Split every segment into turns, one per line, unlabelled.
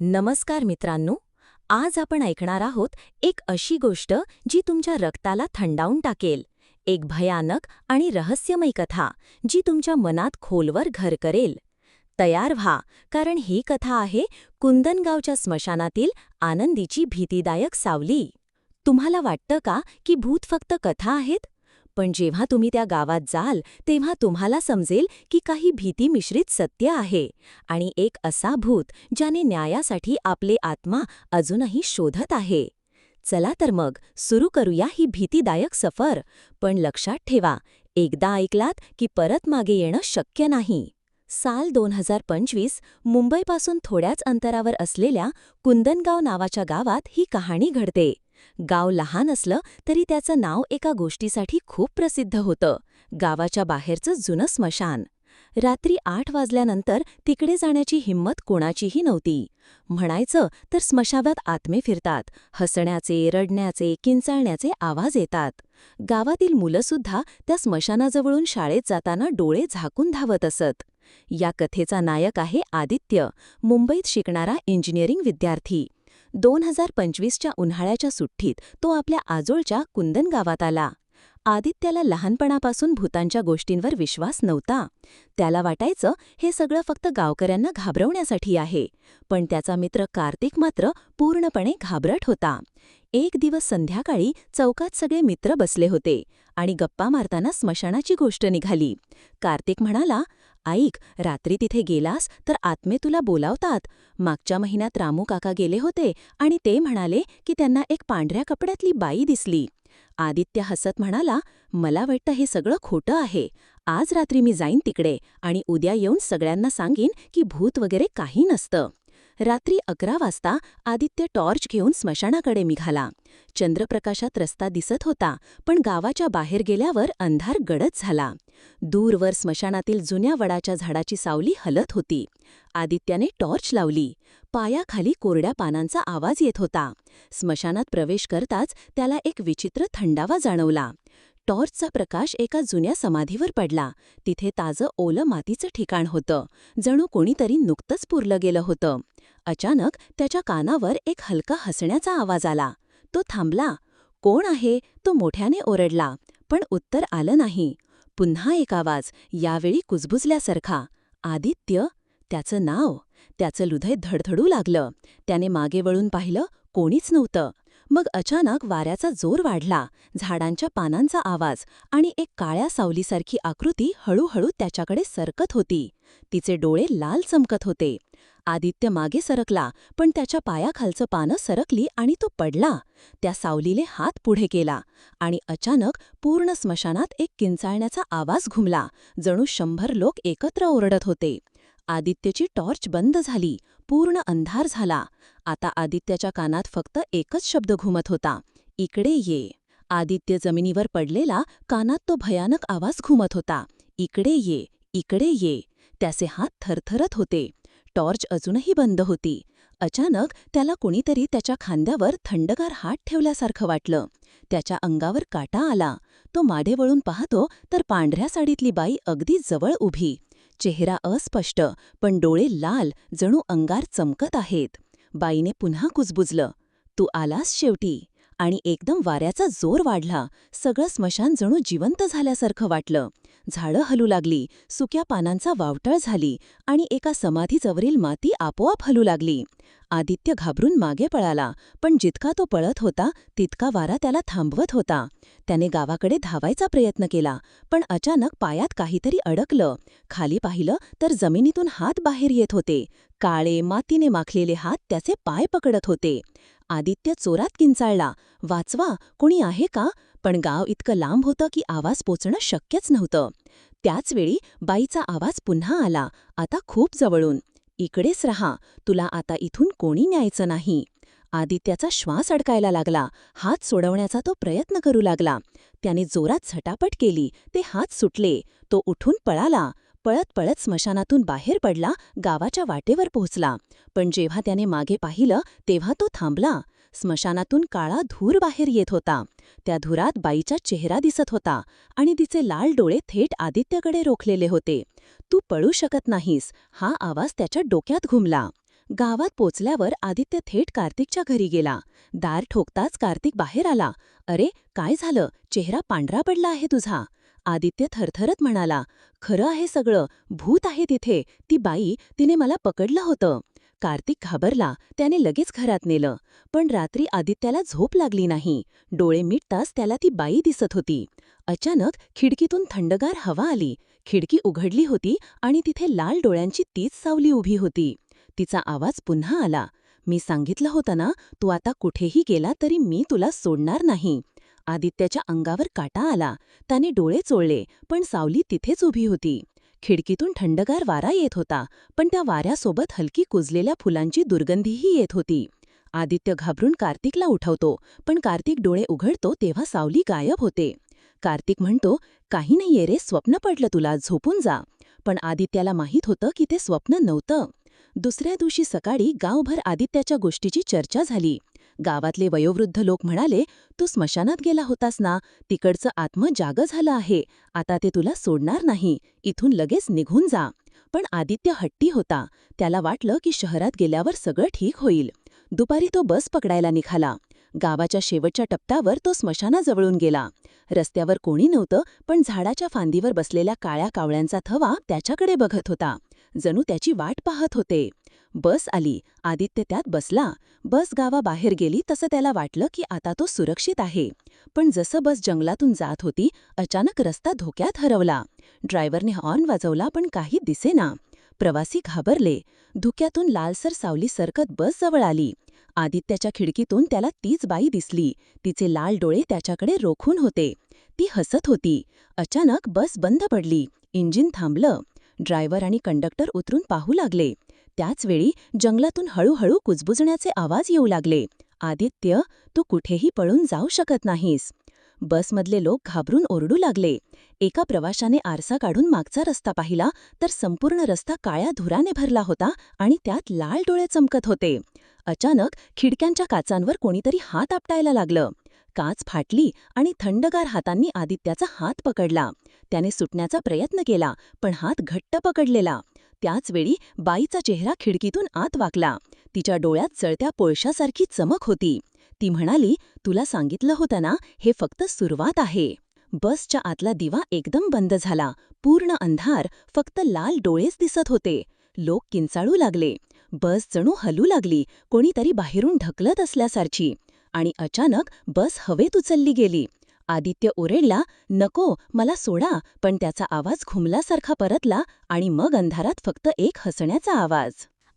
नमस्कार मित्रांनो आज आपण ऐकणार आहोत एक अशी गोष्ट जी तुमच्या रक्ताला थंडावून टाकेल एक भयानक आणि रहस्यमय कथा जी तुमच्या मनात खोलवर घर करेल. तयार व्हा कारण ही कथा आहे कुंदनगावच्या स्मशानातील आनंदीची भीतीदायक सावली. तुम्हाला वाटतं का की भूत फक्त कथा आहेत? पण जेव्हा तुम्ही त्या गावात जाल तेव्हा तुम्हाला समजेल की काही भीती मिश्रित सत्य आहे. आणि एक असा भूत ज्याने न्यायासाठी आपले आत्मा अजूनही शोधत आहे. चला तर मग सुरू करूया ही भीतीदायक सफर. पण लक्षात ठेवा एकदा ऐकलात की परत मागे येणं शक्य नाही. साल दोन हजार पंचवीस मुंबईपासून थोड्याच अंतरावर असलेल्या कुंदनगाव नावाच्या गावात ही कहाणी घडते. गाव लहान असलं तरी त्याचं नाव एका गोष्टीसाठी खूप प्रसिद्ध होतं गावाच्या बाहेरचं जुनं स्मशान. रात्री आठ वाजल्यानंतर तिकडे जाण्याची हिंमत कोणाचीही नव्हती. म्हणायचं तर स्मशानात आत्मे फिरतात हसण्याचे रडण्याचे किंचाळण्याचे आवाज येतात. गावातील मुलंसुद्धा त्या स्मशानाजवळून शाळेत जाताना डोळे झाकून धावत असत. या कथेचा नायक आहे आदित्य मुंबईत शिकणारा इंजिनिअरिंग विद्यार्थी. दोन हजार पंचवीसच्या उन्हाळ्याच्या सुट्टीत तो आपल्या आजोळच्या कुंदन गावात आला. आदित्याला लहानपणापासून भूतांच्या गोष्टींवर विश्वास नव्हता. त्याला वाटायचं हे सगळं फक्त गावकऱ्यांना घाबरवण्यासाठी आहे. पण त्याचा मित्र कार्तिक मात्र पूर्णपणे घाबरट होता. एक दिवस संध्याकाळी चौकात सगळे मित्र बसले होते आणि गप्पा मारताना स्मशानाची गोष्ट निघाली. कार्तिक म्हणाला ऐक रात्री तिथे गेलास तर आत्मे तुला बोलावतात. मागच्या महिन्यात रामू काका गेले होते आणि ते म्हणाले की त्यांना एक पांढऱ्या कपड्यातली बाई दिसली. आदित्य हसत म्हणाला मला वाटतं हे सगळं खोटं आहे. आज रात्री मी जाईन तिकडे आणि उद्या येऊन सगळ्यांना सांगीन की भूत वगैरे काही नसतं. रात्री अकरा वाजता आदित्य टॉर्च घेऊन स्मशानाकडे निघाला. चंद्रप्रकाशात रस्ता दिसत होता पण गावाच्या बाहेर गेल्यावर अंधार गडद झाला. दूरवर स्मशानातील जुन्या वडाच्या झाडाची सावली हलत होती. आदित्याने टॉर्च लावली. पायाखाली कोरड्या पानांचा आवाज येत होता. स्मशानात प्रवेश करताच त्याला एक विचित्र थंडावा जाणवला. टॉर्चचा प्रकाश एका जुन्या समाधीवर पडला. तिथे ताजं ओलं मातीचं ठिकाण होतं. जणू कोणीतरी नुकतंच पुरलं गेलं होतं. अचानक त्याच्या कानावर एक हलका हसण्याचा आवाज आला. तो थांबला. कोण आहे? तो मोठ्याने ओरडला. पण उत्तर आलं नाही. पुन्हा एक आवाज यावेळी कुजबुजल्यासारखा. आदित्य? त्याचं नाव? त्याचं हृदय धडधडू लागलं. त्याने मागे वळून पाहिलं कोणीच नव्हतं. मग अचानक वाऱ्याचा जोर वाढला. झाडांच्या पानांचा आवाज आणि एक काळ्या सावलीसारखी आकृती हळूहळू त्याच्याकडे सरकत होती. तिचे डोळे लाल चमकत होते. आदित्य मागे सरकला पण त्याच्या पायाखालचं पानं सरकली आणि तो पडला. त्या सावलीले हात पुढे केला आणि अचानक पूर्ण स्मशानात एक किंचाळण्याचा आवाज घुमला. जणू शंभर लोक एकत्र ओरडत होते. आदित्यची टॉर्च बंद झाली पूर्ण अंधार झाला. आता आदित्याच्या कानात फक्त एकच शब्द घुमत होता. इकडे ये. आदित्य जमिनीवर पडलेला कानात तो भयानक आवाज घुमत होता. इकडे ये इकडे ये. त्याचे हात थरथरत होते. टॉर्च अजूनही बंद होती. अचानक त्याला कोणीतरी त्याच्या खांद्यावर थंडगार हात ठेवल्यासारखं वाटलं. त्याच्या अंगावर काटा आला. तो माढे वळून पाहतो तर पांढऱ्या साडीतली बाई अगदी जवळ उभी. चेहरा अस्पष्ट पण डोळे लाल जणू अंगार चमकत आहेत. बाईने पुन्हा कुजबुजलं. तू आलास शेवटी. आणि एकदम वाऱ्याचा जोर वाढला. सगळं स्मशान जणू जिवंत झाल्यासारखं वाटलं. झाडं हलू लागली सुक्या पानांचा वावटळ झाली आणि एका समाधीजवरील माती आपोआप हलू लागली. आदित्य घाबरून मागे पळाला पण जितका तो पळत होता तितका वारा त्याला थांबवत होता. त्याने गावाकडे धावायचा प्रयत्न केला पण अचानक पायात काहीतरी अडकलं. खाली पाहिलं तर जमिनीतून हात बाहेर येत होते. काळे मातीने माखलेले हात त्याचे पाय पकडत होते. आदित्य चोरात किंचाळला वाचवा कोणी आहे का? पण गाव इतकं लांब होतं की आवाज पोचणं शक्यच नव्हतं. त्याचवेळी बाईचा आवाज पुन्हा आला आता खूप जवळून. इकडेच रहा तुला आता इथून कोणी न्यायचं नाही. आदित्याचा श्वास अडकायला लागला हात सोडवण्याचा तो प्रयत्न करू लागला. त्याने जोरात झटापट केली ते हात सुटले. तो उठून पळाला पळत पळत स्मशानातून बाहेर पडला गावाच्या वाटेवर पोहोचला. पण जेव्हा त्याने मागे पाहिलं तेव्हा तो थांबला. स्मशानातून काळा धूर बाहेर येत होता. त्या धुरात बाईचा चेहरा दिसत होता आणि तिचे लाल डोळे थेट आदित्यकडे रोखलेले होते. तू पळू शकत नाहीस हा आवाज त्याच्या डोक्यात घुमला. गावात पोचल्यावर आदित्य थेट कार्तिकच्या घरी गेला. दार ठोकताच कार्तिक बाहेर आला. अरे काय झालं? चेहरा पांढरा पडला आहे तुझा. आदित्य थरथरत म्हणाला खरं आहे सगळं. भूत आहे तिथे. ती बाई तिने मला पकडलं होतं. कार्तिक घाबरला त्याने लगेच घरात नेलं. पण रात्री आदित्याला झोप लागली नाही. डोळे मिटताच त्याला ती बाई दिसत होती. अचानक खिडकीतून थंडगार हवा आली. खिडकी उघडली होती आणि तिथे लाल डोळ्यांची तीच सावली उभी होती. तिचा आवाज पुन्हा आला. मी सांगितलं होतं ना तू आता कुठेही गेला तरी मी तुला सोडणार नाही. आदित्याच्या अंगावर काटा आला. त्याने डोळे चोळले पण सावली तिथेच उभी होती. खिडकीतून थंडगार वारा येत होता पण त्या वाऱ्यासोबत हलकी कुजलेल्या फुलांची दुर्गंधीही येत होती. आदित्य घाबरून कार्तिकला उठवतो पण कार्तिक डोळे उघडतो तेव्हा सावली गायब होते. कार्तिक म्हणतो काही नाहीये रे स्वप्न पडलं तुला झोपून जा. पण आदित्याला माहीत होतं की ते स्वप्न नव्हतं. दुसऱ्या दिवशी सकाळी गावभर आदित्याच्या गोष्टीची चर्चा झाली. गावातले वयोवृद्ध लोक म्हणाले तू स्मशानात गेला होतास ना? तिकडचं आत्म जाग झालं आहे. आता ते तुला सोडणार नाही. इथून लगेच निघून जा. पण आदित्य हट्टी होता. त्याला वाटलं की शहरात गेल्यावर सगळं ठीक होईल. दुपारी तो बस पकडायला निघाला. गावाच्या शेवटच्या टप्प्यावर तो स्मशानाजवळून गेला. रस्त्यावर कोणी नव्हतं पण झाडाच्या फांदीवर बसलेल्या काळ्या कावळ्यांचा थवा त्याच्याकडे बघत होता. जणू त्याची वाट पाहत होते. बस आली. आदित्य त्यात बसला. बस गावाबाहेर गेली तसं त्याला वाटलं की आता तो सुरक्षित आहे. पण जसं बस जंगलातून जात होती अचानक रस्ता धोक्यात हरवला. ड्रायव्हरने हॉर्न वाजवला पण काही दिसेना. प्रवासी घाबरले. धुक्यातून लालसर सावली सरकत बस जवळ आली. आदित्याच्या खिडकीतून त्याला तीच बाई दिसली. तिचे लाल डोळे त्याच्याकडे रोखून होते. ती हसत होती. अचानक बस बंद पडली. इंजिन थांबलं. ड्रायव्हर आणि कंडक्टर उतरून पाहू लागले. त्याचवेळी जंगलातून हळूहळू कुजबुजण्याचे आवाज येऊ लागले. आदित्य तू कुठेही पळून जाऊ शकत नाहीस. बसमधले लोक घाबरून ओरडू लागले. एका प्रवाशाने आरसा काढून मागचा रस्ता पाहिला तर संपूर्ण रस्ता काळ्या धुराने भरला होता आणि त्यात लाल डोळे चमकत होते. अचानक खिडक्यांच्या काचांवर कोणीतरी हात आपटायला लागलं. काच फाटली आणि थंडगार हातांनी आदित्याचा हात पकडला. त्याने सुटण्याचा प्रयत्न केला पण हात घट्ट पकडलेला. त्याचवेळी बाईचा चेहरा खिडकीतून आत वाकला. तिच्या डोळ्यात जळत्या पोळशासारखी चमक होती. ती म्हणाली तुला सांगितलं होतं ना हे फक्त सुरुवात आहे. बसच्या आतला दिवा एकदम बंद झाला. पूर्ण अंधार फक्त लाल डोळेच दिसत होते. लोक किंचाळू लागले. बस जणू हलू लागली कोणीतरी बाहेरून ढकलत असल्यासारखी. आणि अचानक बस हवेत उचलली गेली. आदित्य ओरडला नको मला सोडा. पण त्याचा आवाज घुमल्यासारखा परतला आणि मग अंधारात फक्त एक हसण्याचा आवाज.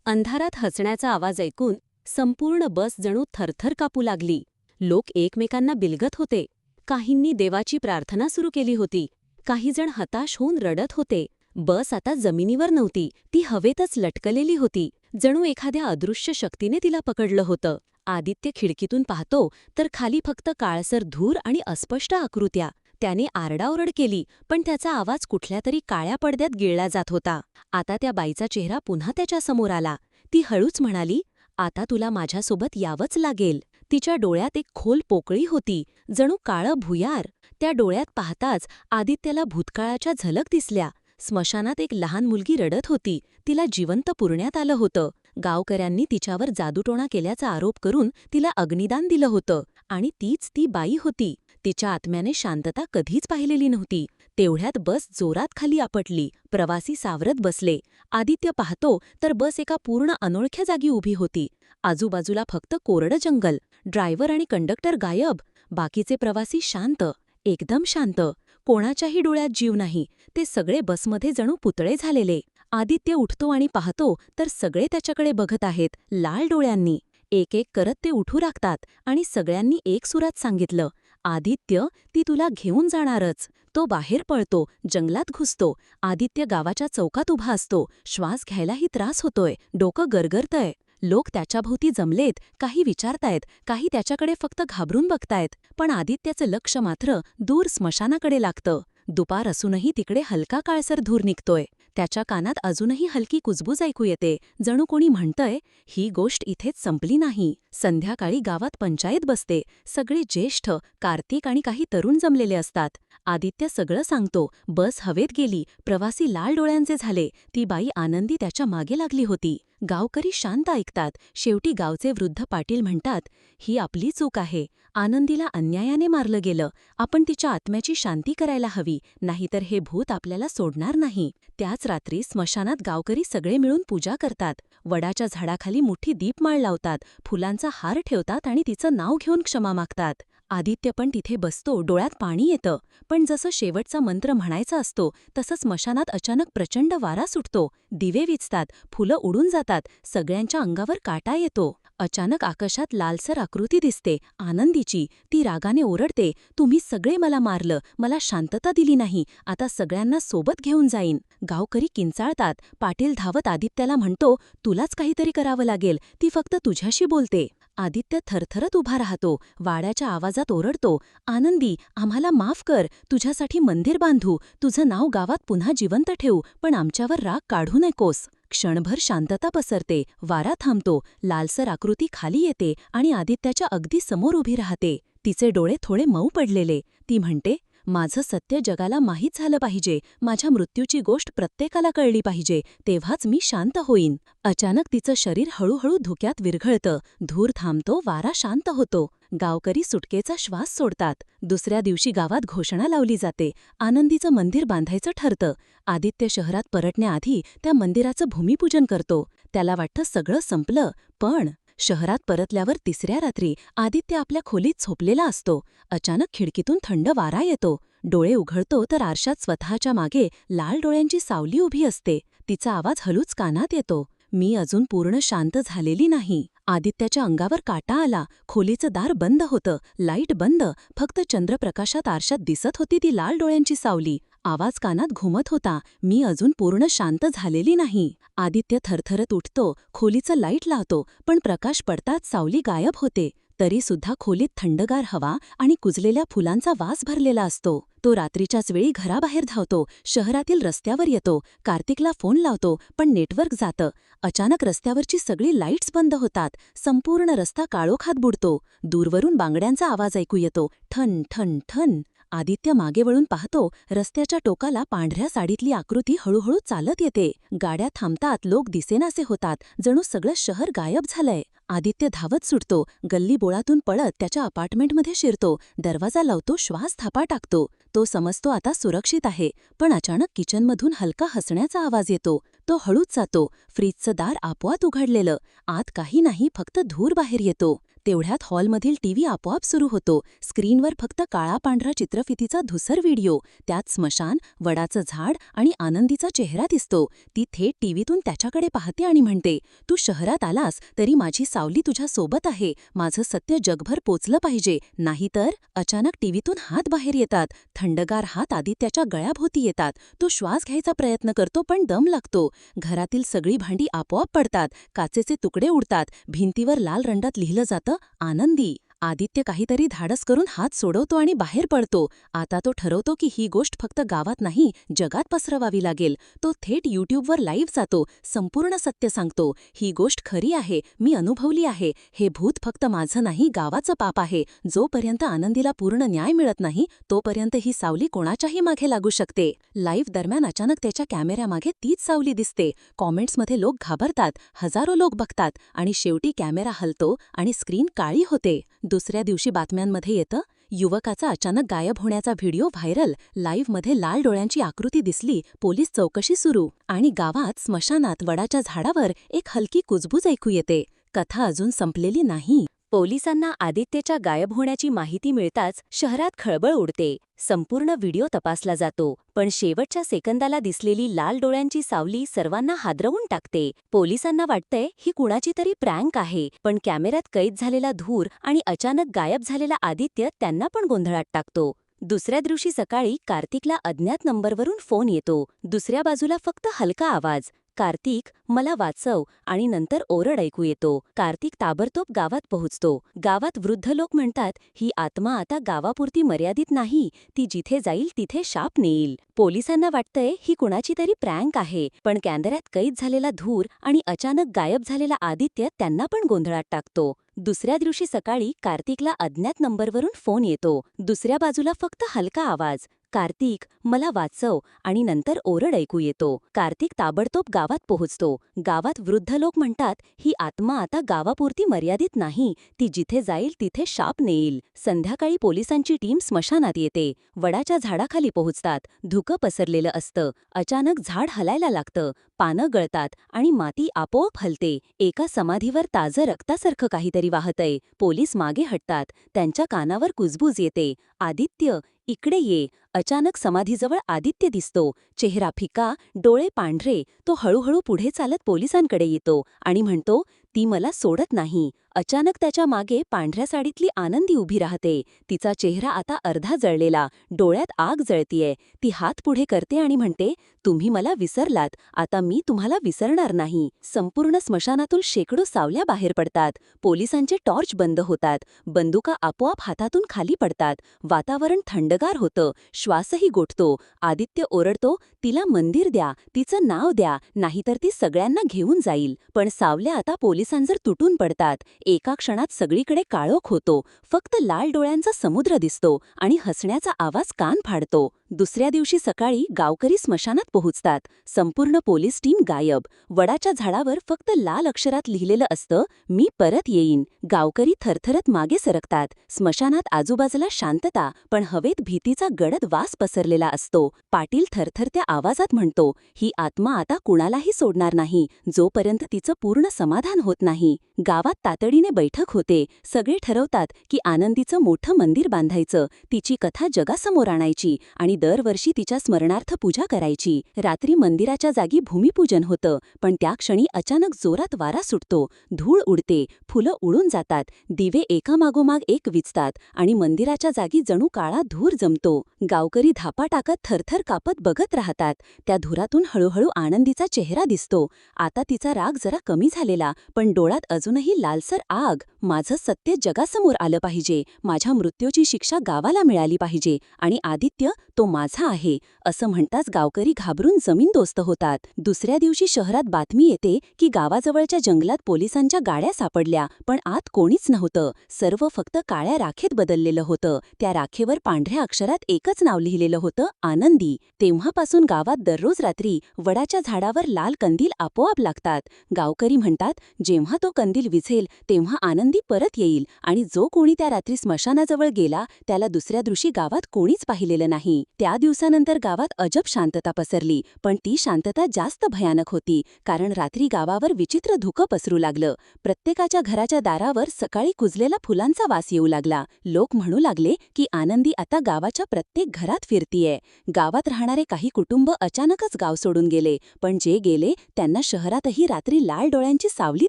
अंधारात हसण्याचा आवाज ऐकून संपूर्ण बस जणू थरथर कापू लागली. लोक एकमेकांना बिलगत होते. काहींनी देवाची प्रार्थना सुरू केली होती. काहीजण हताश होऊन रडत होते. बस आता जमिनीवर नव्हती. ती हवेतच लटकलेली होती. जणू एखाद्या अदृश्य शक्तीने तिला पकडलं होतं. आदित्य खिडकीतून पाहतो तर खाली फक्त काळसर धूर आणि अस्पष्ट आकृत्या. त्याने आरडाओरड केली पण त्याचा आवाज कुठल्या तरी काळ्या पडद्यात गिळला जात होता. आता त्या बाईचा चेहरा पुन्हा त्याच्यासमोर आला. ती हळूच म्हणाली आता तुला माझ्यासोबत यावंच लागेल. तिच्या डोळ्यात एक खोल पोकळी होती. जणू काळं भुयार. त्या डोळ्यात पाहताच आदित्याला भूतकाळाच्या झलक दिसल्या. स्मशानात एक लहान मुलगी रडत होती. तिला जिवंत पुरण्यात आलं होतं. गावकऱ्यांनी तिच्यावर जादूटोणा केल्याचा आरोप करून तिला अग्निदान दिलं होतं आणि तीच ती बाई होती. तिच्या आत्म्याने शांतता कधीच पाहिलेली नव्हती. तेवढ्यात बस जोरात खाली आपटली. प्रवासी सावरत बसले. आदित्य पाहतो तर बस एका पूर्ण अनोळख्या जागी उभी होती. आजूबाजूला फक्त कोरडं जंगल. ड्रायव्हर आणि कंडक्टर गायब. बाकीचे प्रवासी शांत. एकदम शांत. कोणाच्याही डोळ्यात जीव नाही. ते सगळे बसमध्ये जणू पुतळे झालेले. आदित्य उठतो आणि पाहतो तर सगळे त्याच्याकडे बघत आहेत लाल डोळ्यांनी. एक एक करत ते उठू लागतात आणि सगळ्यांनी एक सुरात सांगितलं आदित्य ती तुला घेऊन जाणारच. तो बाहेर पळतो जंगलात घुसतो. आदित्य गावाच्या चौकात उभा असतो. श्वास घ्यायलाही त्रास होतोय. डोकं गरगरतंय. लोक त्याच्याभोवती जमलेत काही विचारतायत काही त्याच्याकडे फक्त घाबरून बघतायत पण आदित्याचं लक्ष मात्र दूर स्मशानाकडे लागतं. दुपार असूनही तिकडे हलका काळसर धूर निघतोय. त्याच्या कानात अजूनही हलकी कुजबूज ऐकू येते. जणू कोणी म्हणतंय ही गोष्ट इथेच संपली नाही. संध्याकाळी गावात पंचायत बसते. सगळे ज्येष्ठ कार्तिक आणि काही तरुण जमलेले असतात. आदित्य सगळं सांगतो. बस हवेत गेली. प्रवासी लाल डोळ्यांचे झाले. ती बाई आनंदी त्याच्यामागे लागली होती.
गावकरी शांत ऐकतात. शेवटी गावचे वृद्ध पाटील म्हणतात ही आपली चूक आहे. आनंदीला अन्यायाने मारलं गेलं. आपण तिच्या आत्म्याची शांती करायला हवी. नाहीतर हे भूत आपल्याला सोडणार नाही. त्याच रात्री स्मशानात गावकरी सगळे मिळून पूजा करतात. वडाच्या झाडाखाली मोठी दीपमाळ लावतात. फुलांचा हार ठेवतात आणि तिचं नाव घेऊन क्षमा मागतात. आदित्य पण तिथे बसतो डोळ्यात पाणी येतं. पण जसं शेवटचा मंत्र म्हणायचा असतो तसं स्मशानात अचानक प्रचंड वारा सुटतो. दिवे विचतात फुलं उडून जातात सगळ्यांच्या अंगावर काटा येतो. अचानक आकाशात लालसर आकृती दिसते आनंदीची. ती रागाने ओरडते तुम्ही सगळे मला मारलं मला शांतता दिली नाही आता सगळ्यांना सोबत घेऊन जाईन. गावकरी किंचाळतात. पाटील धावत आदित्याला म्हणतो तुलाच काहीतरी करावं लागेल ती फक्त तुझ्याशी बोलते. आदित्य थरथरत उभा राहतो वाड्याच्या आवाजात ओरडतो आनंदी आम्हाला माफ कर तुझ्यासाठी मंदिर बांधू तुझं नाव गावात पुन्हा जिवंत ठेवू पण आमच्यावर राग काढू नकोस. क्षणभर शांतता पसरते वारा थांबतो लालसर आकृती खाली येते आणि आदित्याच्या अगदी समोर उभी राहते. तिचे डोळे थोडे मऊ पडलेले. ती म्हणते माझं सत्य जगाला माहीत झालं पाहिजे. माझ्या मृत्यूची गोष्ट प्रत्येकाला कळली पाहिजे. तेव्हाच मी शांत होईन. अचानक तिचं शरीर हळूहळू धुक्यात विरघळतं. धूर थांबतो वारा शांत होतो. गावकरी सुटकेचा श्वास सोडतात. दुसऱ्या दिवशी गावात घोषणा लावली जाते. आनंदीचं मंदिर बांधायचं ठरतं. आदित्य शहरात परतण्याआधी त्या मंदिराचं भूमिपूजन करतो. त्याला वाटतं सगळं संपलं. पण शहरात परतल्यावर तिसऱ्या रात्री आदित्य आपल्या खोलीत झोपलेला असतो. अचानक खिडकीतून थंड वारा येतो. डोळे उघडतो तर आरशात स्वतःच्या मागे लाल डोळ्यांची सावली उभी असते. तिचा आवाज हलूच कानात येतो. मी अजून पूर्ण शांत झालेली नाही. आदित्याच्या अंगावर काटा आला. खोलीचं दार बंद होतं. लाइट बंद. फक्त चंद्रप्रकाशात आरशात दिसत होती ती लाल डोळ्यांची सावली. आवाज कानात घुमत होता. मी अजून पूर्ण शांत झालेली नाही. आदित्य थरथरत उठतो. खोलीचं लाइट लावतो. पण प्रकाश पडताच सावली गायब होते. तरीसुद्धा खोलीत थंडगार हवा आणि कुजलेल्या फुलांचा वास भरलेला असतो. तो रात्रीच्याच वेळी घराबाहेर धावतो. शहरातील रस्त्यावर येतो. कार्तिकला फोन लावतो. पण नेटवर्क जातं. अचानक रस्त्यावरची सगळी लाईट्स बंद होतात. संपूर्ण रस्ता काळोखात बुडतो. दूरवरून बांगड्यांचा आवाज ऐकू येतो. ठन ठन ठन आदित्य मागे वळून पाहतो रस्त्याच्या टोकाला पांढऱ्या साडीतली आकृती हळूहळू चालत येते. गाड्या थांबतात लोक दिसेनासे होतात. जणू सगळं शहर गायब झालंय. आदित्य धावत सुटतो गल्ली बोळातून पळत त्याच्या अपार्टमेंटमध्ये शिरतो. दरवाजा लावतो श्वास थापा टाकतो. तो समजतो आता सुरक्षित आहे पण अचानक किचनमधून हलका हसण्याचा आवाज येतो. तो हळूच जातो. फ्रीजचं दार आपोआत उघडलेलं. आत काही नाही फक्त धूर बाहेर येतो. तेवढ्यात हॉलमधील टीव्ही आपोआप सुरू होतो. स्क्रीनवर फक्त काळा पांढरा चित्रफितीचा धुसर व्हिडिओ त्यात स्मशान वडाचं झाड आणि आनंदीचा चेहरा दिसतो. ती थेट टीव्हीतून त्याच्याकडे पाहते आणि म्हणते तू शहरात आलास तरी माझी सावली तुझ्या सोबत आहे. माझं सत्य जगभर पोचलं पाहिजे. नाहीतर अचानक टीव्हीतून हात बाहेर येतात. थंडगार हात आदित्याच्या गळ्याभोवती येतात. तो श्वास घ्यायचा प्रयत्न करतो पण दम लागतो. घरातील सगळी भांडी आपोआप पडतात. काचेचे तुकडे उडतात. भिंतीवर लाल रंडात लिहिलं जातं आनंदी. आदित्य काहीतरी धाडस करून हात सोडवतो आणि बाहेर पडतो. आता तो ठरवतो की ही गोष्ट फक्त गावात नाही जगात पसरवावी लागेल. तो थेट युट्यूबवर लाईव्ह जातो संपूर्ण सत्य सांगतो. ही गोष्ट खरी आहे मी अनुभवली आहे. हे भूत फक्त माझं नाही गावाचं पाप आहे. जोपर्यंत आनंदीला पूर्ण न्याय मिळत नाही तोपर्यंत ही सावली कोणाच्याही मागे लागू शकते. लाईव्ह दरम्यान अचानक त्याच्या कॅमेऱ्यामागे तीच सावली दिसते. कॉमेंट्समध्ये लोक घाबरतात हजारो लोक बघतात आणि शेवटी कॅमेरा हलतो आणि स्क्रीन काळी होते. दुसऱ्या दिवशी बातम्यांमध्ये येतं युवकाचा अचानक गायब होण्याचा व्हिडिओ व्हायरल. लाईव्हमध्ये लाल डोळ्यांची आकृती दिसली. पोलीस चौकशी सुरू. आणि गावात स्मशानात वडाच्या झाडावर एक हलकी कुजबूज ऐकू येते. कथा अजून संपलेली नाही.
पोलिसांना आदित्यच्या गायब होण्याची माहिती मिळताच शहरात खळबळ उडते. संपूर्ण व्हिडिओ तपासला जातो पण शेवटच्या सेकंदाला दिसलेली लाल डोळ्यांची सावली सर्वांना हादरवून टाकते. पोलिसांना वाटतंय ही कुणाची तरी प्रँक आहे पण कॅमेऱ्यात कैद झालेला धूर आणि अचानक गायब झालेला आदित्य त्यांना पण गोंधळात टाकतो. दुसऱ्या दिवशी सकाळी कार्तिकला अज्ञात नंबरवरून फोन येतो. दुसऱ्या बाजूला फक्त हलका आवाज. कार्तिक मला वाचव आणि नंतर ओरड ऐकू येतो. कार्तिक ताबडतोब गावात पोहोचतो. गावात वृद्ध लोक म्हणतात ही आत्मा आता गावापुरती मर्यादित नाही. ती जिथे जाईल तिथे शाप नेईल. पोलिसांना वाटतंय ही कुणाची तरी प्रँक आहे. पण कॅन्दऱ्यात कैद झालेला धूर आणि अचानक गायब झालेला आदित्य त्यांना पण गोंधळात टाकतो. दुसऱ्या दिवशी सकाळी कार्तिकला अज्ञात नंबरवरून फोन येतो. दुसऱ्या बाजूला फक्त हलका आवाज
कार्तिक मला वाचव आणि नंतर ओरड ऐकू येतो. कार्तिक ताबडतोब गावात पोहोचतो. गावात वृद्ध लोक म्हणतात ही आत्मा आता गावापुरती मर्यादित नाही. ती जिथे जाईल तिथे शाप नेईल. संध्याकाळी पोलिसांची टीम स्मशानात येते. वडाच्या झाडाखाली पोहोचतात. धुकं पसरलेलं असतं. अचानक झाड हलायला लागतं. पानं गळतात आणि माती आपोआप हलते. एका समाधीवर ताजं रक्तासारखं काहीतरी वाहतंय. पोलीस मागे हटतात. त्यांच्या कानावर कुजबूज येते. आदित्य इकडे ये. अचानक समाधीजवळ आदित्य दिसतो. चेहरा फिका डोळे पांढरे. तो हळूहळू पुढे चालत पोलिसांकडे येतो आणि म्हणतो ती मला सोडत नाही. अचानक त्याच्यामागे पांढऱ्या साडीतली आनंदी उभी राहते. तिचा चेहरा आता अर्धा जळलेला डोळ्यात आग जळतीये. ती हात पुढे करते आणि म्हणते तुम्ही मला विसरलात. आता मी तुम्हाला विसरणार नाही. संपूर्ण स्मशानातून शेकडो सावल्या बाहेर पडतात. पोलिसांचे टॉर्च बंद होतात. बंदुका आपोआप हातातून खाली पडतात. वातावरण थंडगार होतं. श्वासही गोठतो. आदित्य ओरडतो तिला मंदिर द्या. तिचं नाव द्या. नाहीतर ती सगळ्यांना घेऊन जाईल. पण सावल्या आता पोलिसांजर तुटून पडतात. एका क्षणात सगळीकडे काळोख होतो. फक्त लाल डोळ्यांचा समुद्र दिसतो आणि हसण्याचा आवाज कान फाडतो. दुसऱ्या दिवशी सकाळी गावकरी स्मशानात पोहोचतात. संपूर्ण पोलीस टीम गायब. वडाच्या झाडावर फक्त लाल अक्षरात लिहिलेलं असतं मी परत येईन. गावकरी थरथरत मागे सरकतात. स्मशानात आजूबाजूला शांतता पण हवेत भीतीचा गडद वास पसरलेला असतो. पाटील थरथरत्या आवाजात म्हणतो ही आत्मा आता कुणालाही सोडणार नाही. जोपर्यंत तिचं पूर्ण समाधान होत नाही. गावात तातडीने बैठक होते सगळे ठरवतात की आनंदीचं मोठं मंदिर बांधायचं तिची कथा जगासमोर आणायची आणि दरवर्षी तिच्या स्मरणार्थ पूजा करायची. रात्री मंदिराच्या जागी भूमिपूजन होतं पण त्या क्षणी अचानक जोरात वारा सुटतो धूळ उडते फुलं उडून जातात दिवे एकामागोमाग एक विचतात आणि मंदिराच्या जागी जणू काळा धूर जमतो. गावकरी धापा टाकत थरथर कापत बघत राहतात. त्या धुरातून हळूहळू आनंदीचा चेहरा दिसतो. आता तिचा राग जरा कमी झालेला पण डोळ्यात अजूनही लालसर आग माझं सत्य जगासमोर आलं पाहिजे. माझ्या मृत्यूची शिक्षा गावाला मिळाली पाहिजे आणि आदित्य तो माझा आहे असं म्हणताच गावकरी घाबरून जमीनदोस्त होतात. दुसऱ्या दिवशी शहरात बातमी येते की गावाजवळच्या जंगलात पोलिसांच्या गाड्या सापडल्या पण आत कोणीच नव्हतं. सर्व फक्त काळ्या राखेत बदललेलं होतं. त्या राखेवर पांढऱ्या अक्षरात एकच नाव लिहिलेलं होतं आनंदी. तेव्हापासून गावात दररोज रात्री वडाच्या झाडावर लाल कंदील आपोआप लागतात. गावकरी म्हणतात जेव्हा तो कंदील विझेल तेव्हा आनंदी परत येईल आणि जो कोणी त्या रात्री स्मशानाजवळ गेला त्याला दुसऱ्या दिवशी गावात कोणीच पाहिलेलं नाही. त्या दिवसानंतर गावात अजब शांतता पसरली पण ती शांतता जास्त भयानक होती कारण रात्री गावावर विचित्र धुकं पसरू लागलं. प्रत्येकाच्या घराच्या दारावर सकाळी कुजलेला फुलांचा वास येऊ लागला. लोक म्हणू लागले की आनंदी आता गावाच्या प्रत्येक घरात फिरतीये. गावात राहणारे काही कुटुंब अचानकच गाव सोडून गेले पण जे गेले त्यांना शहरातही रात्री लाल डोळ्यांची सावली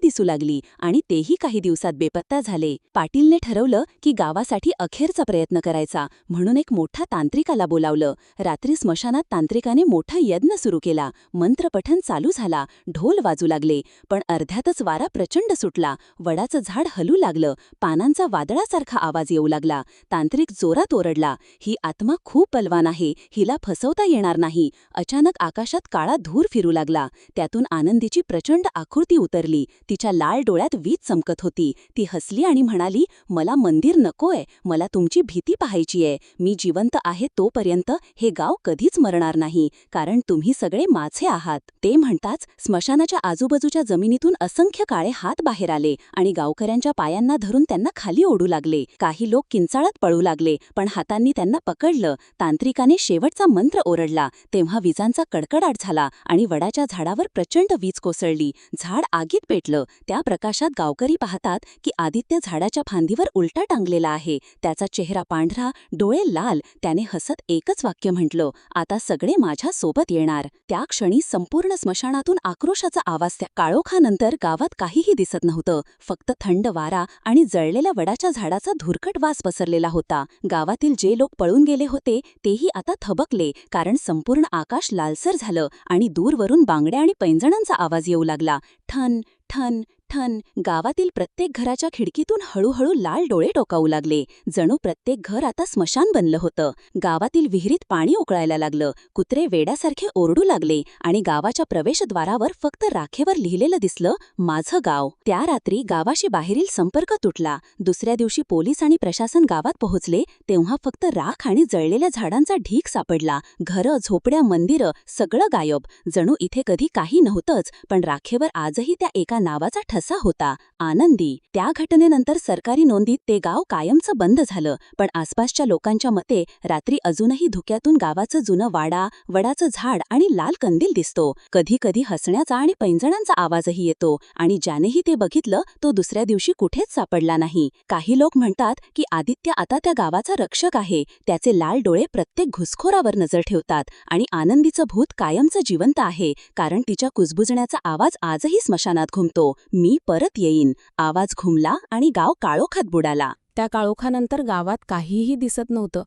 दिसू लागली आणि तेही काही दिवसात बेपत्ता झाले. पाटीलने ठरवलं की गावासाठी अखेरचा प्रयत्न करायचा म्हणून एक मोठा तांत्रिकाला बोलावलं. रात्री स्मशानात तांत्रिकाने मोठा यज्ञ सुरू केला. मंत्रपठन चालू झाला. ढोल वाजू लागले. पण अर्ध्यातच वारा प्रचंड सुटला. वडाचं झाड हलू लागलं. पानांचा वादळासारखा आवाज येऊ लागला. तांत्रिक जोरात ओरडला. ही आत्मा खूप बलवान आहे. हिला फसवता येणार नाही. अचानक आकाशात काळा धूर फिरू लागला. त्यातून आनंदीची प्रचंड आकृती उतरली. तिच्या लाल डोळ्यात वीज चमकत होती. ती हसली आणि म्हणाली मला मंदिर नकोय. मला तुमची भीती पाहायचीय मी जिवंत आहे तोपर्यंत हे गाव कधीच मरणार नाही. कारण तुम्ही सगळे माझे आहात. ते म्हणताच स्मशानाच्या आजूबाजूच्या जमिनीतून असंख्य काळे हात बाहेर आले आणि गावकऱ्यांच्या पायांना धरून त्यांना खाली ओढू लागले. काही लोक किंचाळत पळू लागले पण हातांनी त्यांना पकडलं. तांत्रिकाने शेवटचा मंत्र ओरडला. तेव्हा विजांचा कडकडाट झाला आणि वडाच्या झाडावर प्रचंड वीज कोसळली. झाड आगीत पेटलं. त्या प्रकाशात गावकरी पाहतात की आदित्य झाडाच्या फांदीवर उलटा टांगलेला आहे. त्याचा चेहरा पांढरा डोळे लाल त्याने हसत एकच वाक्य म्हटलं आता सगळे माझ्या सोबत येणार. त्या क्षणी संपूर्ण स्मशानातून आक्रोशाचा आवाज त्या काळोखानंतर गावात काहीही दिसत नव्हतं. फक्त थंड वारा आणि जळलेल्या वडाच्या झाडाचा धुरकट वास पसरलेला होता. गावातील जे लोक पळून गेले होते तेही आता थबकले कारण संपूर्ण आकाश लालसर झालं आणि दूरवरून बांगड्या आणि पैंजणांचा आवाज येऊ लागला. ठन ठन ठन गावातील प्रत्येक घराच्या खिडकीतून हळूहळू लाल डोळे टोकावू लागले. जणू प्रत्येक घर आता स्मशान बनलं होतं. गावातील विहिरीत पाणी उकळायला लागलं. कुत्रे वेड्यासारखे ओरडू लागले आणि गावाच्या प्रवेशद्वारावर फक्त राखेवर लिहिलेलं दिसलं माझं गाव. त्या रात्री गावाशी बाहेरील संपर्क तुटला. दुसऱ्या दिवशी पोलीस आणि प्रशासन गावात पोहोचले. तेव्हा फक्त राख आणि जळलेल्या झाडांचा ढीक सापडला. घरं झोपड्या मंदिरं सगळं गायब. जणू इथे कधी काही नव्हतंच पण राखेवर आजही त्या एका नावाचा ठसा असा होता. आनंदी. त्या घटनेनंतर सरकारी नोंदीत ते गाव कायमचं बंद झालं. पण आसपासच्या लोकांच्या मते रात्री अजूनही धुक्यातून गावाचं जुनं वाडा वडाचं झाड आणि लाल कंदील दिसतो. कधी कधी हसण्याचा आणि पैंजणांचा आवाजही येतो आणि ज्यानेही ते बघितलं तो दुसऱ्या दिवशी कुठेच सापडला नाही. काही लोक म्हणतात की आदित्य आता त्या गावाचा रक्षक आहे. त्याचे लाल डोळे प्रत्येक घुसखोरावर नजर ठेवतात आणि आनंदीचं भूत कायमचं जिवंत आहे कारण तिच्या कुजबुजण्याचा आवाज आजही स्मशानात घुमतो. मी परत येईन. आवाज घुमला आणि गाव काळोखात बुडाला.
त्या काळोखानंतर गावात काहीही दिसत नव्हतं.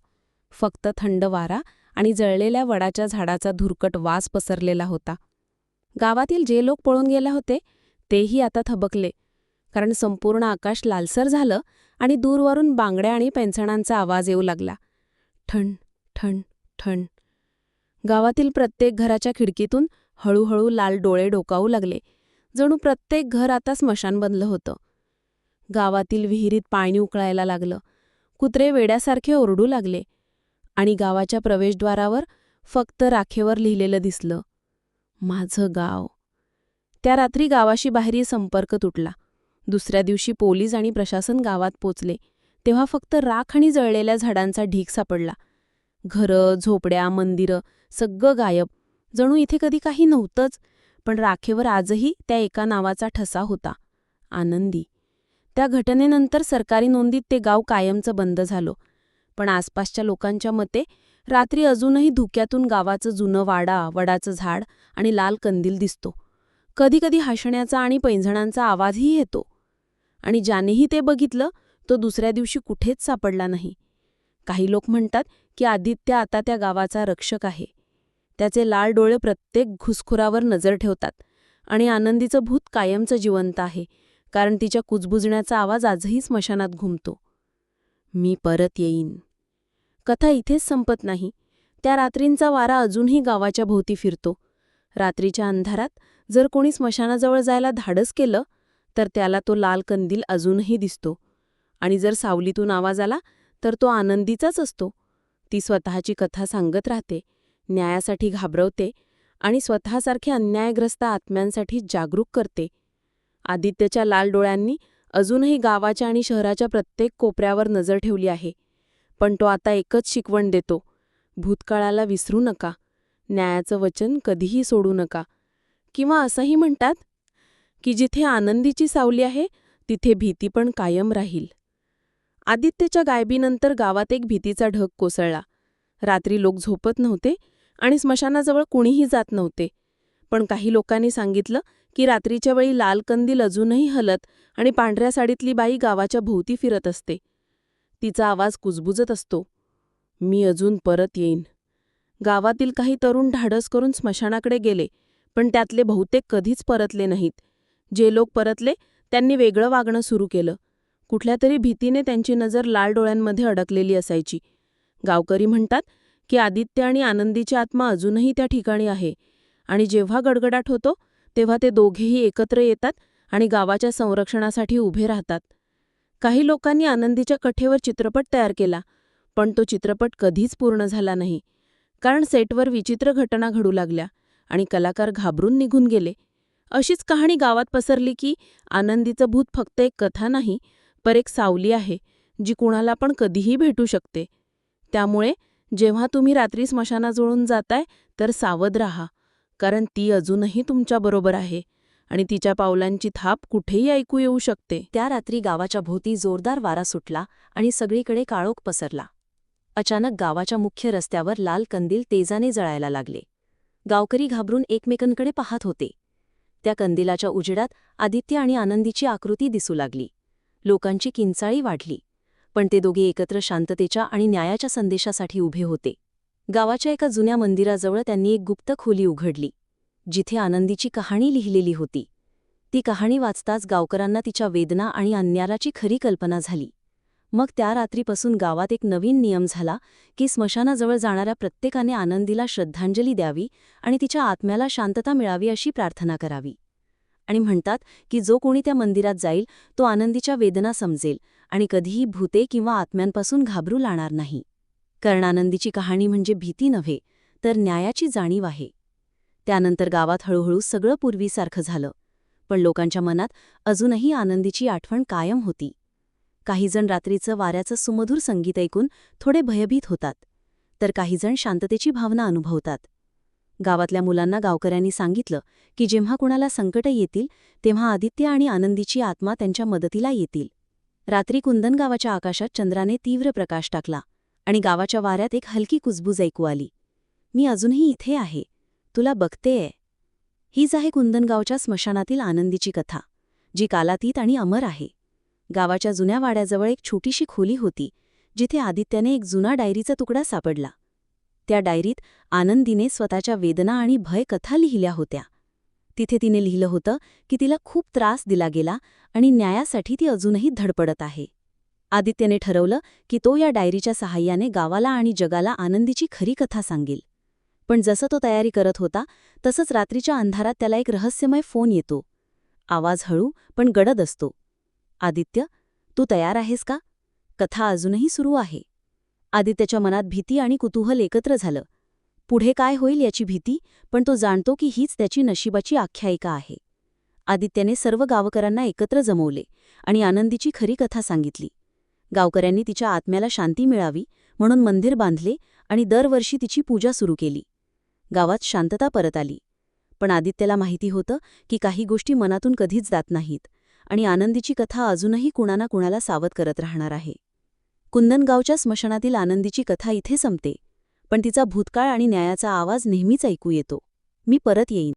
फक्त थंड वारा आणि जळलेल्या वडाच्या झाडाचा धुरकट वास पसरलेला होता. गावातील जे लोक पळून गेले होते तेही आता थबकले. कारण संपूर्ण आकाश लालसर झालं आणि दूरवरून बांगड्या आणि पेंचणांचा आवाज येऊ लागला. ठण ठण ठण. गावातील प्रत्येक घराच्या खिडकीतून हळूहळू लाल डोळे डोकावू लागले. जणू प्रत्येक घर आता स्मशान बनलं होतं. गावातील विहिरीत पाणी उकळायला लागलं. कुत्रे वेड्यासारखे ओरडू लागले. आणि गावाच्या प्रवेशद्वारावर फक्त राखेवर लिहिलेलं दिसलं. माझं गाव. त्या रात्री गावाशी बाहेरील संपर्क तुटला. दुसऱ्या दिवशी पोलीस आणि प्रशासन गावात पोचले. तेव्हा फक्त राख आणि जळलेल्या झाडांचा ढीक सापडला. घरं झोपड्या मंदिरं सगळं गायब. जणू इथे कधी काही नव्हतंच. पण राखेवर आजही त्या एका नावाचा ठसा होता. आनंदी. त्या घटनेनंतर सरकारी नोंदीत ते गाव कायमचं बंद झालं. पण आसपासच्या लोकांच्या मते रात्री अजूनही धुक्यातून गावाचं जुनं वाडा वडाचं झाड आणि लाल कंदील दिसतो. कधीकधी हसण्याचा आणि पैंजणांचा आवाजही येतो. आणि ज्यानेही ते बघितलं तो दुसऱ्या दिवशी कुठेच सापडला नाही. काही लोक म्हणतात की आदित्य आता त्या गावाचा रक्षक आहे. त्याचे लाल डोळे प्रत्येक घुसखोरावर नजर ठेवतात आणि आनंदीचं भूत कायमचं जिवंत आहे कारण तिच्या कुजबुजण्याचा आवाज आजही स्मशानात घुमतो. मी परत येईन. कथा इथेच संपत नाही. त्या रात्रींचा वारा अजूनही गावाच्या भोवती फिरतो. रात्रीच्या अंधारात जर कोणी स्मशानाजवळ जायला धाडस केलं तर त्याला तो लाल कंदील अजूनही दिसतो. आणि जर सावलीतून आवाज आला तर तो आनंदीचाच असतो. ती स्वतःची कथा सांगत राहते. न्यायासाठी घाबरवते आणि स्वतःसारखे अन्यायग्रस्त आत्म्यांसाठी जागरूक करते. आदित्यच्या लाल डोळ्यांनी अजूनही गावाच्या आणि शहराच्या प्रत्येक कोपऱ्यावर नजर ठेवली आहे. पण तो आता एकच शिकवण देतो. भूतकाळाला विसरू नका. न्यायाचं वचन कधीही सोडू नका. किंवा असंही म्हणतात की जिथे आनंदीची सावली आहे तिथे भीती पण कायम राहील. आदित्यच्या गायबीनंतर गावात एक भीतीचा ढग कोसळला. रात्री लोक झोपत नव्हते आणि स्मशानाजवळ कुणीही जात नव्हते. पण काही लोकांनी सांगितलं की रात्रीच्या वेळी लाल कंदील अजूनही हलत आणि पांढऱ्या साडीतली बाई गावाच्या भोवती फिरत असते. तिचा आवाज कुजबुजत असतो. मी अजून परत येईन. गावातील काही तरुण ढाडस करून स्मशानाकडे गेले पण त्यातले बहुतेक कधीच परतले नाहीत. जे लोक परतले त्यांनी वेगळं वागणं सुरू केलं. कुठल्या तरी भीतीने त्यांची नजर लाल डोळ्यांमध्ये अडकलेली असायची. गावकरी म्हणतात की आदित्य आणि आनंदीची आत्मा अजूनही त्या ठिकाणी आहे. आणि जेव्हा गडगडाट होतो तेव्हा ते दोघेही एकत्र येतात आणि गावाच्या संरक्षणासाठी उभे राहतात. काही लोकांनी आनंदीच्या कठेवर चित्रपट तयार केला पण तो चित्रपट कधीच पूर्ण झाला नाही. कारण सेटवर विचित्र घटना घडू लागल्या आणि कलाकार घाबरून निघून गेले. अशीच कहाणी गावात पसरली की आनंदीचं भूत फक्त एक कथा नाही पर एक सावली आहे जी कुणाला पण कधीही भेटू शकते. त्यामुळे जेव्हा तुम्ही रात्री स्मशानाजवळून जाताय तर सावध राहा कारण ती अजूनही तुमच्याबरोबर आहे आणि तिच्या पावलांची थाप कुठेही ऐकू येऊ शकते.
त्या रात्री गावाच्या भोवती जोरदार वारा सुटला आणि सगळीकडे काळोख पसरला. अचानक गावाच्या मुख्य रस्त्यावर लाल कंदील तेजाने जळायला लागले. गावकरी घाबरून एकमेकांकडे पाहत होते. त्या कंदिलाच्या उजेडात आदित्य आणि आनंदीची आकृती दिसू लागली. लोकांची किंचाळी वाढली. पण ते दोघे एकत्र शांततेच्या आणि न्यायाच्या संदेशासाठी उभे होते. गावाच्या एका जुन्या मंदिराजवळ त्यांनी एक गुप्त खोली उघडली जिथे आनंदीची कहाणी लिहिलेली होती.
ती कहाणी वाचताच गावकरांना तिच्या वेदना आणि अन्याराची खरी कल्पना झाली. मग त्या रात्रीपासून गावात एक नवीन नियम झाला की स्मशानाजवळ जाणाऱ्या प्रत्येकाने आनंदीला श्रद्धांजली द्यावी आणि तिच्या आत्म्याला शांतता मिळावी अशी प्रार्थना करावी. आणि म्हणतात की जो कोणी त्या मंदिरात जाईल तो आनंदीच्या वेदना समजेल आणि कधीही भूते किंवा आत्म्यांपासून घाबरू लाणार नाही. कर्णानंदीची आनंदीची कहाणी म्हणजे भीती नव्हे तर न्यायाची जाणीव आहे. त्यानंतर गावात हळूहळू सगळं पूर्वीसारखं झालं. पण लोकांच्या मनात अजूनही आनंदीची आठवण कायम होती. काहीजण रात्रीचं वाऱ्याचं सुमधुर संगीत ऐकून थोडे भयभीत होतात तर काहीजण शांततेची भावना अनुभवतात. गावातल्या मुलांना गावकऱ्यांनी सांगितलं की जेव्हा कुणाला संकटं येतील तेव्हा आदित्य आणि आनंदीची आत्मा त्यांच्या मदतीला येतील. रात्री कुंदन गावाच्या आकाशात चंद्राने तीव्र प्रकाश टाकला आणि गावाच्या वाऱ्यात एक हलकी कुजबूज ऐकू आली. मी अजूनही इथे आहे. तुला बघतेय. हीच आहे कुंदनगावच्या स्मशानातील आनंदीची कथा जी कालातीत आणि अमर आहे. गावाच्या जुन्या वाड्याजवळ एक छोटीशी खोली होती जिथे आदित्याने एक जुना डायरीचा तुकडा सापडला. त्या डायरीत आनंदीने स्वतःच्या वेदना आणि भय कथा लिहिल्या होत्या. तिथे तिने लिहिलं होतं की तिला खूप त्रास दिला गेला आणि न्यायासाठी ती अजूनही धडपडत आहे. आदित्यने ठरवलं की तो या डायरीच्या सहाय्याने गावाला आणि जगाला आनंदीची खरी कथा सांगेल. पण जसं तो तयारी करत होता तसंच रात्रीच्या अंधारात त्याला एक रहस्यमय फोन येतो. आवाज हळू पण गडद असतो. आदित्य तू तयार आहेस का? कथा अजूनही सुरू आहे. आदित्यच्या मनात भीती आणि कुतूहल एकत्र झालं. पुढे काय होईल याची भीती पण तो जाणतो की हीच त्याची नशिबाची आख्यायिका आहे. आदित्याने सर्व गावकऱ्यांना एकत्र जमवले आणि आनंदीची खरी कथा सांगितली. गावकऱ्यांनी तिच्या आत्म्याला शांती मिळावी म्हणून मंदिर बांधले आणि दरवर्षी तिची पूजा सुरू केली. गावात शांतता परत आली. पण आदित्याला माहिती होतं की काही गोष्टी मनातून कधीच जात नाहीत आणि आनंदीची कथा अजूनही कुणाना कुणाला सावध करत राहणार आहे. कुंदनगावच्या स्मशानातील आनंदीची कथा इथे संपते. पण तिचा भूतकाळ आणि न्यायाचा आवाज नेहमीच ऐकू येतो. मी परत येईन.